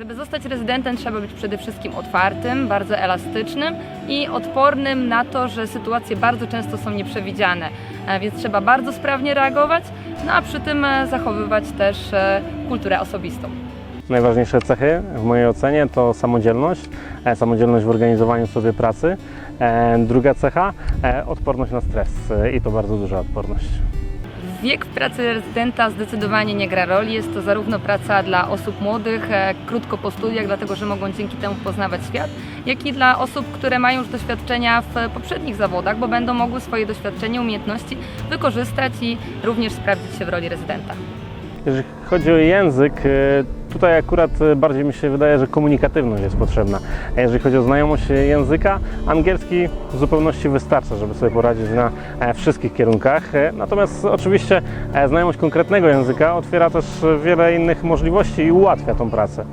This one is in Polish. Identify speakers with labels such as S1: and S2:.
S1: Żeby zostać rezydentem trzeba być przede wszystkim otwartym, bardzo elastycznym i odpornym na to, że sytuacje bardzo często są nieprzewidziane, E, więc trzeba bardzo sprawnie reagować, no a przy tym e, zachowywać też e, kulturę osobistą.
S2: Najważniejsze cechy w mojej ocenie to samodzielność, samodzielność w organizowaniu sobie pracy. Druga cecha odporność na stres i to bardzo duża odporność.
S1: Wiek pracy rezydenta zdecydowanie nie gra roli. Jest to zarówno praca dla osób młodych, e, krótko po studiach, dlatego że mogą dzięki temu poznawać świat, jak i dla osób, które mają już doświadczenia w poprzednich zawodach, bo będą mogły swoje doświadczenie, umiejętności wykorzystać i również sprawdzić się w roli rezydenta.
S2: Jeżeli chodzi o język, e, tutaj akurat e, bardziej mi się wydaje, że komunikatywność jest potrzebna. A jeżeli chodzi o znajomość języka, angielski w zupełności wystarcza, żeby sobie poradzić na e, wszystkich kierunkach. Natomiast oczywiście znajomość konkretnego języka otwiera też wiele innych możliwości i ułatwia tą pracę.